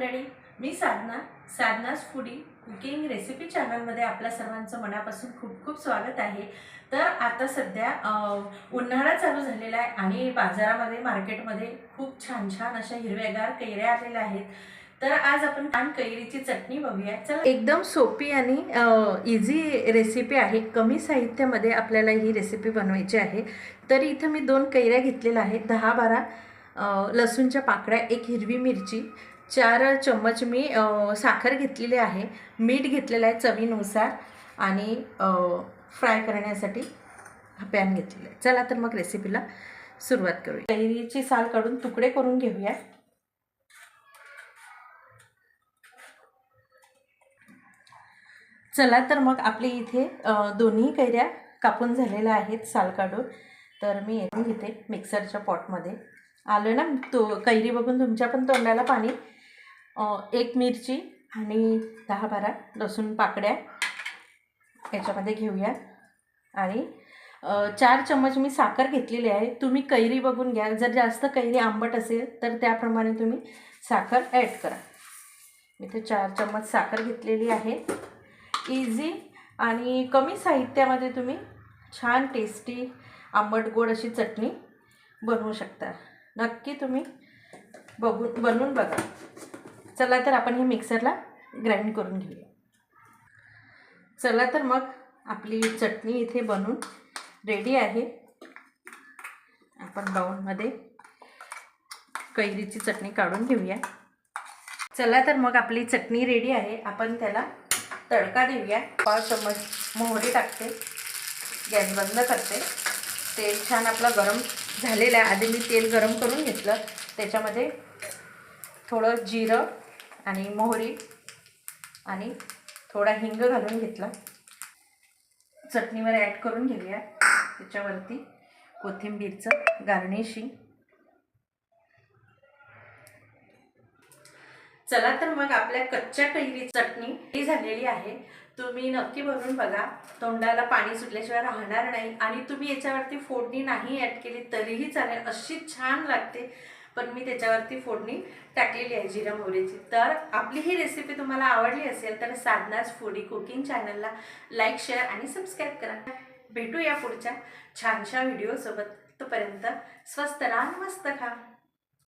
मंडळी मी Sadhana Sadhana's foodie cooking recipe चॅनलमध्ये आपल्या सर्वांचं मनापासून खूप खूप स्वागत आहे. तर आता सध्या उन्हाळा चालू झालेला आहे आणि बाजारामध्ये मार्केटमध्ये खूप छान छान अशा हिरव्यागार कैऱ्या आलेल्या आहेत. तर आज आपण छान कैरीची चटणी बघूया. चला. एकदम सोपी आणि इझी रेसिपी आहे. कमी साहित्यामध्ये आपल्याला ही रेसिपी बनवायची आहे. तर इथं मी दोन कैऱ्या घेतलेल्या आहेत. दहा बारा लसूणच्या पाकळ्या एक हिरवी मिरची चार चम्मच मी साखर घेतलेली आहे. मीठ घेतलेलं आहे चवीनुसार आणि फ्राय करण्यासाठी हा पॅन घेतलेला आहे. चला तर मग रेसिपीला सुरुवात करूया. कैरीची साल काढून तुकडे करून घेऊया. चला तर मग आपली इथे दोन्ही कैऱ्या कापून झालेल्या आहेत साल काढून. तर मी येऊन घेते मिक्सरच्या पॉटमध्ये आलं ना तो कैरी बघून तुमच्या पण तोंडाला पाणी? एक मिरची आणि दहा बारा लसूण पाकड्या याच्यामध्ये घेऊया. आणि चार चम्मच मी साखर घेतलेली आहे. तुम्ही कैरी बघून घ्या. जर जास्त कैरी आंबट असेल तर त्याप्रमाणे तुम्ही साखर ॲड करा. इथे चार चम्मच साखर घेतलेली आहे. इझी आणि कमी साहित्यामध्ये तुम्ही छान टेस्टी आंबट गोड अशी चटणी बनवू शकता. नक्की तुम्ही बघून बनवून बघा. चला तर आपण हे मिक्सरला ग्राइंड करून घेऊया. चला तर मग आपली चटणी इथे बनवून रेडी आहे. आपण बाऊलमध्ये कैरीची चटणी काढून घेऊया. चला तर मग आपली चटणी रेडी आहे. आपण त्याला तडका देऊया. पाव चम्मच मोहरी टाकते. गॅस बंद करते. तेल छान आपलं गरम झालेलं आहे. आधी मी तेल गरम करून घेतलं. त्याच्यामध्ये थोडं जिरं आणि मोहरी आणि थोडा हिंग घालून घेतला. चटणीवर ॲड करून घेऊया. त्याच्यावरती कोथिंबीरचं गार्निशिंग चला तर मग आपल्या कच्च्या कैरी चटणी ही झालेली आहे. तुम्ही नक्की भरून बघा. तोंडाला पाणी सुटल्याशिवाय राहणार नाही आणि तुम्ही याच्यावरती फोडणी नाही ॲड केली तरीही चालेल. अशी छान लागते. पण मी त्याच्यावरती फोडणी टाकलेली आहे जिरा मोहरीची. तर आपली ही रेसिपी तुम्हाला आवडली असेल तर साधनाच फूडी कुकिंग चॅनलला लाईक शेअर आणि सबस्क्राईब करा. भेटूया पुढच्या छानशा व्हिडिओसोबत तोपर्यंत स्वस्त राहा मस्त खा.